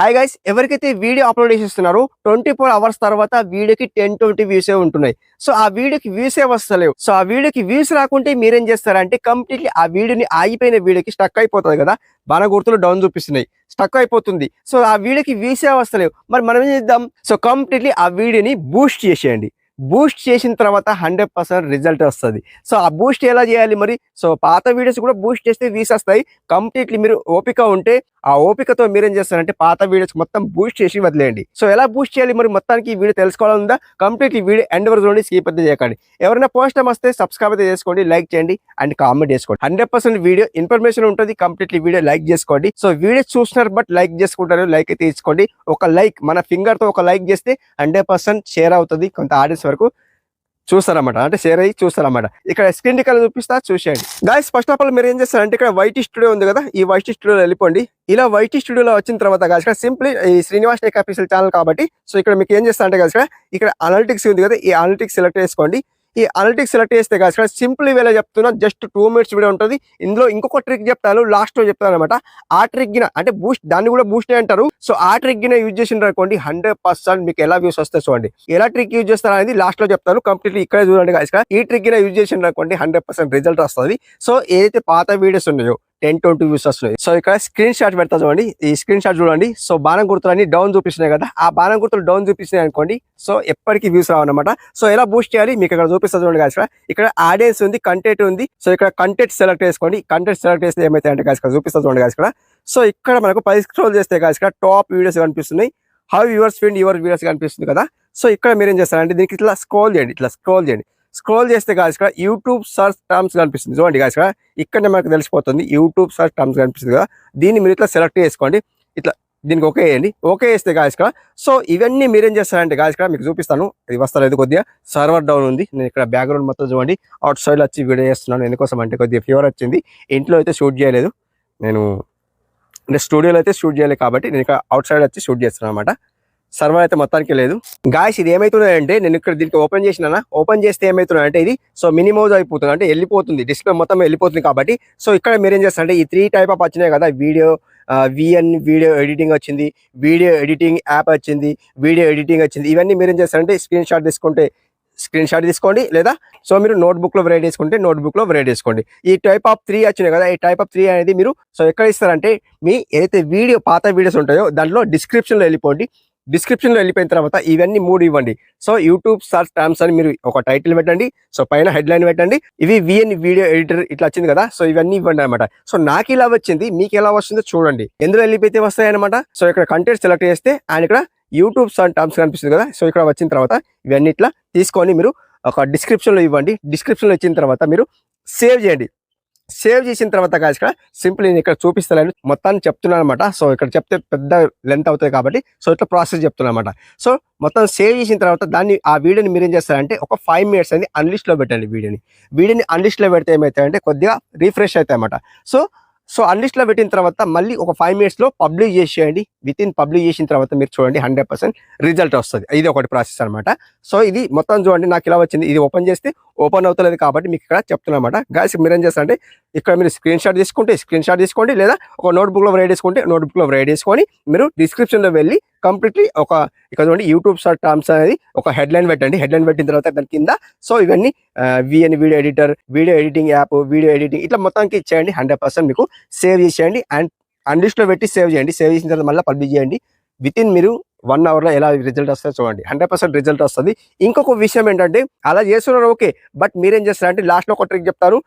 Hi guys ఎవరికైతే video upload చేస్తున్నారో twenty four hours తర్వాత వీడియోకి టెన్ ట్వంటీ వ్యూసే ఉంటున్నాయి. సో ఆ వీడియోకి వ్యూసే వస్తలేవు. సో ఆ వీడియోకి వ్యూస్ రాకుంటే మీరేం చేస్తారంటే కంప్లీట్లీ ఆ వీడియోని ఆగిపోయిన వీడియోకి స్టక్ అయిపోతుంది కదా? బాణ గుర్తులు డౌన్ చూపిస్తున్నాయి. స్టక్ అయిపోతుంది. సో ఆ వీడియోకి వ్యూసే వస్తలేవు. మరి మనం ఏం చేద్దాం? సో కంప్లీట్లీ ఆ వీడియోని బూస్ట్ చేసేయండి. బూస్ట్ చేసిన తర్వాత హండ్రెడ్ పర్సెంట్ రిజల్ట్ వస్తుంది. సో ఆ బూస్ట్ ఎలా చేయాలి మరి? సో పాత వీడియోస్ కూడా బూస్ట్ చేస్తే వ్యూస్ వస్తాయి. కంప్లీట్లీ మీరు ఓపిక ఉంటే ఆ ఓపికతో మీరేం చేస్తారంటే పాత వీడియోస్ మొత్తం బూస్ట్ చేసి వదిలేయండి. సో ఎలా బూస్ట్ చేయాలి? మరి మొత్తానికి ఈ వీడియో తెలుసుకోవాలందా కంప్లీట్ ఈ వీడియో ఎండ్ వరకు చూడండి స్కీప్ అయితే చేయకండి. ఎవరైనా పోస్ట్ వస్తే సబ్స్క్రైబ్ అయితే చేసుకోండి లైక్ చేయండి అండ్ కామెంట్ చేసుకోండి. హండ్రెడ్ వీడియో ఇన్ఫర్మేషన్ ఉంటుంది కంప్లీట్లీ వీడియో లైక్ చేసుకోండి. సో వీడియో చూస్తున్నారు బట్ లైక్ చేసుకుంటారు లైక్ అయితే తీసుకోండి. ఒక లైక్ మన ఫింగర్తో ఒక లైక్ చేస్తే హండ్రెడ్ షేర్ అవుతుంది కొంత ఆడియన్స్ వరకు. చూస్తారన్నమాట. అంటే షేర్ అయ్యి చూస్తారన్నమాట. ఇక్కడ స్క్రీన్ రికార్డ్ చూపిస్తా చూసేయండి. గాయస్ ఫస్ట్ ఆఫ్ ఆల్ మీరు ఏం చేస్తారంటే ఇక్కడ వైట్ స్టూడియో ఉంది కదా ఈ వైట్ స్టూడియోలో వెళ్ళిపోండి. ఇలా వైట్ స్టూడియోలో వచ్చిన తర్వాత గాయస్ ఇక్కడ సింప్లీ ఈ శ్రీనివాస్ టెక్ ఆఫీషియల్ ఛానల్ కాబట్టి సో ఇక్కడ మీకు ఏం చేస్తారంటే గాయస్ ఇక్కడ ఇక్కడ అనలిటిక్స్ ఉంది కదా ఈ అనలిటిక్స్ సెలెక్ట్ చేసుకోండి. ఈ అనలిటిక్స్ సెలెక్ట్ చేస్తే కాదు ఇక్కడ సింపుల్ వేలా చెప్తున్నా జస్ట్ టూ మినిట్స్ వీడియో ఉంటుంది. ఇందులో ఇంకొక ట్రిక్ చెప్తాను లాస్ట్లో చెప్తాను అనమాట. ఆ ట్రిక్ గిన అంటే బూస్ట్ దాన్ని కూడా బూస్ట్ అంటారు. సో ఆ ట్రిక్ గిన యూజ్ చేసిన అనుకోండి హండ్రెడ్ పర్సెంట్ మీకు ఎలా వ్యూస్ వస్తాయి చూడండి. ఎలా ట్రిక్ యూజ్ చేస్తారు అనేది లాస్ట్లో చెప్తాను. కంప్లీట్లీ ఇక్కడే చూడండి guys. ఇక్కడ ఈ ట్రిక్ గిన యూజ్ చేసిన అనుకోండి హండ్రెడ్ పర్సెంట్ రిజల్ట్ వస్తుంది. సో ఏదైతే పాత వీడియోస్ ఉన్నాయో టెన్ ట్వంటీ వ్యూస్ వస్తున్నాయి. సో ఇక్కడ స్క్రీన్ షాట్ పెడతా చూడండి. ఈ స్క్రీన్ షాట్ చూడండి. సో బాణం గుర్తులు అన్ని డౌన్ చూపిస్తున్నాయి కదా. ఆ బాణం గుర్తులు డౌన్ చూపిస్తున్నాయి అనుకోండి. సో ఎప్పటికీ వ్యూస్ రావన్నమాట. సో ఎలా బూస్ట్ చేయాలి? మీకు ఇక్కడ చూపిస్తా చూడండి కాదు ఇక్కడ. ఇక్కడ ఆడియన్స్ ఉంది కంటెంట్ ఉంది. సో ఇక్కడ కంటెంట్ సెలెక్ట్ చేసుకోండి. కంటెంట్ సెలెక్ట్ చేస్తే ఏమైతే అంటే కాదు చూపిస్తా చూడండి కాదు ఇక్కడ. సో ఇక్కడ మనకు పై స్క్రోల్ చేస్తే కాదు ఇక్కడ టాప్ వీడియోస్ కనిపిస్తున్నాయి. How yours find your videos కనిపిస్తుంది కదా. సో ఇక్కడ మీరు ఏం చేస్తారంటే దీనికి ఇట్లా స్క్రోల్ చేయండి. ఇట్లా స్క్రోల్ చేయండి. స్క్రోల్ చేస్తే కాదు ఇక్కడ యూట్యూబ్ సర్చ్ టర్మ్స్ కనిపిస్తుంది. చూడండి కాదు ఇక్కడ ఇక్కడనే మనకు తెలిసిపోతుంది. యూట్యూబ్ సర్చ్ టర్మ్స్ కనిపిస్తుంది కదా. దీన్ని మీరు ఇట్లా సెలెక్ట్ చేసుకోండి. ఇట్లా దీనికి ఓకే వేయండి ఓకే వేస్తే కాదు ఇక్కడ సో ఇవన్నీ మీరేం చేస్తారంటే కాదు ఇక్కడ మీకు చూపిస్తాను. ఇది వస్తలేదు కొద్దిగా. సర్వర్ డౌన్ ఉంది. నేను ఇక్కడ బ్యాక్గ్రౌండ్ మొత్తం చూడండి. అవుట్ సైడ్ వచ్చి వీడియో చేస్తున్నాను. ఎందుకోసం అంటే కొద్దిగా ఫీవర్ వచ్చింది. ఇంట్లో అయితే షూట్ చేయలేదు. నేను అంటే స్టూడియోలో అయితే షూట్ చేయలేదు కాబట్టి నేను ఇక్కడ అవుట్ సైడ్ వచ్చి షూట్ చేస్తున్నాను అనమాట సర్వర్ అయితే మొత్తానికి లేదు. గాయస్ ఇది ఏమవుతున్నాయంటే నేను ఇక్కడ దీనికి ఓపెన్ చేసినా ఓపెన్ చేస్తే ఏమవుతున్నాయంటే ఇది సో మినిమౌజ్ అయిపోతుంది. అంటే వెళ్ళిపోతుంది. డిస్ప్లే మొత్తం వెళ్ళిపోతుంది కాబట్టి సో ఇక్కడ మీరు ఏం చేస్తారంటే ఈ త్రీ టైప్ ఆఫ్ వచ్చినాయి కదా వీడియో విఎన్ వీడియో ఎడిటింగ్ వచ్చింది వీడియో ఎడిటింగ్ యాప్ వచ్చింది వీడియో ఎడిటింగ్ వచ్చింది. ఇవన్నీ మీరు ఏం చేస్తారంటే స్క్రీన్ షాట్ తీసుకుంటే స్క్రీన్ షాట్ తీసుకోండి లేదా సో మీరు నోట్బుక్లో వెరైట్ చేసుకుంటే నోట్బుక్లో వెరైట్ చేసుకోండి ఈ టైప్ ఆఫ్ త్రీ వచ్చినాయి కదా ఈ టైప్ ఆఫ్ త్రీ అనేది మీరు సో ఎక్కడ ఇస్తారంటే మీ ఏదైతే వీడియో పాత వీడియోస్ ఉంటాయో దాంట్లో డిస్క్రిప్షన్లో వెళ్ళిపోండి. డిస్క్రిప్షన్లో వెళ్ళిపోయిన తర్వాత ఇవన్నీ మూడు ఇవ్వండి. సో యూట్యూబ్ సర్చ్ టర్మ్స్ అని మీరు ఒక టైటిల్ పెట్టండి. సో పైన హెడ్లైన్ పెట్టండి. ఇవి విఎన్ వీడియో ఎడిటర్ ఇట్లా వచ్చింది కదా సో ఇవన్నీ ఇవ్వండి అనమాట సో నాకు ఇలా వచ్చింది మీకు ఎలా వస్తుందో చూడండి. ఎందులో వెళ్ళిపోతే వస్తాయి అనమాట సో ఇక్కడ కంటెంట్ సెలెక్ట్ చేస్తే అండ్ ఇక్కడ యూట్యూబ్ సర్చ్ టర్మ్స్ కనిపిస్తుంది కదా సో ఇక్కడ వచ్చిన తర్వాత ఇవన్నీ ఇట్లా తీసుకొని మీరు ఒక డిస్క్రిప్షన్లో ఇవ్వండి. డిస్క్రిప్షన్లో ఇచ్చిన తర్వాత మీరు సేవ్ చేయండి. సేవ్ చేసిన తర్వాత కాదు ఇక్కడ సింపుల్ నేను ఇక్కడ చూపిస్తాను మొత్తాన్ని చెప్తున్నాను అనమాట సో ఇక్కడ చెప్తే పెద్ద లెంత్ అవుతుంది కాబట్టి సో ఇట్లా ప్రాసెస్ చెప్తున్నాను అనమాట సో మొత్తం సేవ్ చేసిన తర్వాత దాన్ని ఆ వీడియోని మీరు ఏం చేస్తారంటే ఒక ఫైవ్ మినిట్స్ అనేది అన్లిస్ట్లో పెట్టండి వీడియోని. వీడియోని అన్లిస్ట్లో పెడితే ఏమవుతాయంటే కొద్దిగా రిఫ్రెష్ అవుతాయి అనమాట సో సో అన్లిస్ట్లో పెట్టిన తర్వాత మళ్ళీ ఒక ఫైవ్ మినిట్స్లో పబ్లిష్ చేసేయండి. విత్ ఇన్ పబ్లిష్ చేసిన తర్వాత మీరు చూడండి హండ్రెడ్ పర్సెంట్ రిజల్ట్ వస్తుంది. ఇది ఒకటి ప్రాసెస్ అనమాట సో ఇది మొత్తం చూడండి నాకు ఇలా వచ్చింది. ఇది ఓపెన్ చేస్తే ఓపెన్ అవుతలేదు కాబట్టి మీకు ఇక్కడ చెప్తున్నా అనమాట గాయస్ మీరు ఏం చేస్తారంటే ఇక్కడ మీరు స్క్రీన్ షాట్ తీసుకుంటే స్క్రీన్ షాట్ తీసుకోండి లేదా ఒక నోట్బుక్లో రైడ్ చేసుకుంటే నోట్బుక్లో రైడ్ చేసుకొని మీరు డిస్క్రిప్షన్లో వెళ్ళి కంప్లీట్లీ ఒక ఇక్కడ చూడండి యూట్యూబ్ సర్చ్ టర్మ్స్ అనేది ఒక హెడ్ లైన్ పెట్టండి. హెడ్ లైన్ పెట్టిన తర్వాత దాని కింద సో ఇవన్నీ VN video editor video editing app video editing ఇట్లా మొత్తానికి ఇచ్చేయండి. హండ్రెడ్ పర్సెంట్ మీకు సేవ్ చేసేయండి. అండ్ అన్లిస్ట్లో పెట్టి సేవ్ చేయండి. సేవ్ చేసిన తర్వాత మళ్ళీ పబ్లిష్ చేయండి. విత్ ఇన్ మీరు వన్ అవర్లో ఎలా రిజల్ట్ వస్తుందో చూడండి. హండ్రెడ్ పర్సెంట్ రిజల్ట్ వస్తుంది. ఇంకొక విషయం ఏంటంటే అలా చేస్తున్నారు ఓకే. బట్ మీరేం చేస్తారంటే లాస్ట్లో ఒక ట్రిక్ చెప్తారు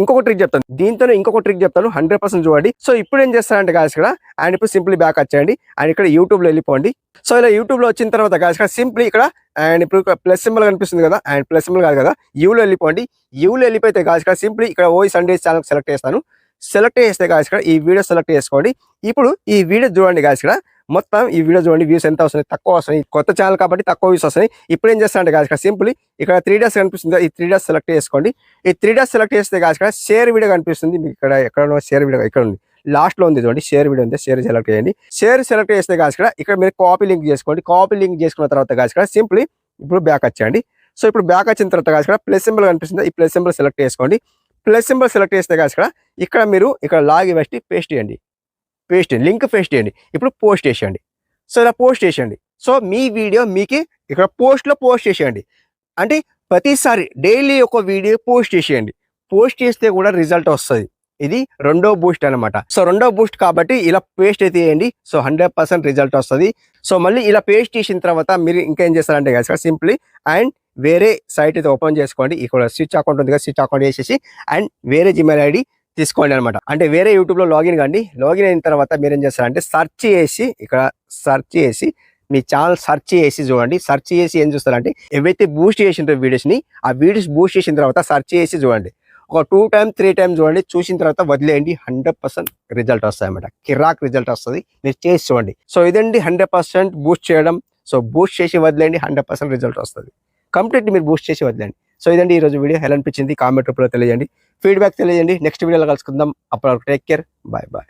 ఇంకొక ట్రిక్ చెప్తాను దీంతో ఇంకొక ట్రిక్ చెప్తాను హండ్రెడ్ పర్సెంట్ చూడండి. సో ఇప్పుడు ఏం చేస్తారంటే గాయస్ ఇక్కడ అండ్ ఇప్పుడు సింప్లీ బ్యాక్ వచ్చేయండి అండ్ ఇక్కడ యూట్యూబ్లో వెళ్ళిపోండి. సో ఇలా యూట్యూబ్లో వచ్చిన తర్వాత గాయస్ ఇక్కడ సింప్లీ ఇక్కడ అండ్ ఇప్పుడు ప్లస్ సింబల్ కనిపిస్తుంది కదా అండ్ ప్లస్ సింబల్ కాదు కదా యూలో వెళ్ళిపోండి. యూలో వెళ్ళిపోతే గాయస్ ఇక్కడ సింప్లీ ఇక్కడ ఓయి సండేస్ ఛానల్ సెలెక్ట్ చేస్తాను. సెలెక్ట్ చేస్తే గాయస్ ఇక్కడ ఈ వీడియో సెలెక్ట్ చేసుకోండి. ఇప్పుడు ఈ వీడియో చూడండి గాయస్ ఇక్కడ మొత్తం ఈ వీడియో చూడండి వ్యూస్ ఎంత వస్తున్నాయి? తక్కువ వస్తున్నాయి. కొత్త ఛానల్ కాబట్టి తక్కువ వ్యూస్ వస్తున్నాయి. ఇప్పుడు ఏం చేస్తానంటే గాయస్ ఇక్కడ సింపుల్ ఇక్కడ త్రీ డేస్ కనిపిస్తుంది. ఈ త్రీ డేస్ సెలెక్ట్ చేసుకోండి. ఈ త్రీ డేస్ సెలెక్ట్ చేస్తే కాదు ఇక్కడ షేర్ వీడియో కనిపిస్తుంది. మీకు ఇక్కడ ఎక్కడ షేర్ వీడియో ఇక్కడ ఉంది. లాస్ట్లో ఉంది చూడండి. షేర్ వీడియో ఉంది. షేర్ సెలెక్ట్ చేయండి. షేర్ సెలెక్ట్ చేస్తే కాదు ఇక్కడ ఇక్కడ మీరు కాపీ లింక్ చేసుకోండి. కాపీ లింక్ చేసుకున్న తర్వాత కాదు ఇక్కడ సింప్లీ ఇప్పుడు బ్యాక్ వచ్చేయండి. సో ఇప్పుడు బ్యాక్ వచ్చిన తర్వాత కాదు ఇక్కడ ప్లస్ సింబల్ కనిపిస్తుంది. ఈ ప్లస్ సింబల్ సెలెక్ట్ చేసుకోండి. ప్లస్ సింబల్ సెలెక్ట్ చేస్తే కాదు ఇక్కడ ఇక్కడ మీరు ఇక్కడ లాగి వేసి పేస్ట్ చేయండి. పేస్ట్ చేయండి. లింక్ పేస్ట్ చేయండి. ఇప్పుడు పోస్ట్ చేసేయండి. సో ఇలా పోస్ట్ చేసేయండి. సో మీ వీడియో మీకు ఇక్కడ పోస్ట్లో పోస్ట్ చేసేయండి. అంటే ప్రతిసారి డైలీ ఒక వీడియో పోస్ట్ చేసేయండి. పోస్ట్ చేస్తే కూడా రిజల్ట్ వస్తుంది. ఇది రెండో బూస్ట్ అన్నమాట. సో రెండో బూస్ట్ కాబట్టి ఇలా పేస్ట్ అయితే వేయండి సో హండ్రెడ్ పర్సెంట్ రిజల్ట్ వస్తుంది. సో మళ్ళీ ఇలా పేస్ట్ చేసిన తర్వాత మీరు ఇంకా ఏం చేస్తారంటే కదా సింప్లీ అండ్ వేరే సైట్ అయితే ఓపెన్ చేసుకోండి. ఇక్కడ స్విచ్ అకౌంట్ ఉంది కదా స్విచ్ అకౌంట్ చేసేసి అండ్ వేరే జిమెయిల్ ఐడి తీసుకోండి అనమాట అంటే వేరే యూట్యూబ్లో లాగిన్ కండి. లాగిన్ అయిన తర్వాత మీరు ఏం చేస్తారంటే సెర్చ్ చేసి ఇక్కడ సెర్చ్ చేసి మీ ఛానల్ సెర్చ్ చేసి చూడండి. సెర్చ్ చేసి ఏం చూస్తారంటే ఏవైతే బూస్ట్ చేసిన వీడియోస్ని ఆ వీడియోస్ బూస్ట్ చేసిన తర్వాత సెర్చ్ చేసి చూడండి. ఒక టూ టైమ్ త్రీ టైమ్ చూడండి. చూసిన తర్వాత వదిలేయండి. హండ్రెడ్ పర్సెంట్ రిజల్ట్ వస్తాయి అన్నమాట. కిరాక్ రిజల్ట్ వస్తుంది. మీరు చేసి చూడండి. సో ఇదండి హండ్రెడ్ పర్సెంట్ బూస్ట్ చేయడం. సో బూస్ట్ చేసి వదిలేయండి. హండ్రెడ్ పర్సెంట్ రిజల్ట్ వస్తుంది. కంప్లీట్ మీరు బూస్ట్ చేసి వదిలేండి సో ఇదండి ఈ రోజు వీడియో. ఎలా అనిపించింది? కామెంట్ రూపంలో తెలియజేయండి. ఫీడ్బ్యాక్ తెలియజేయండి. నెక్స్ట్ వీడియోలో కలుసుకుందాం. అప్పటి టేక్ కేర్ బాయ్ బాయ్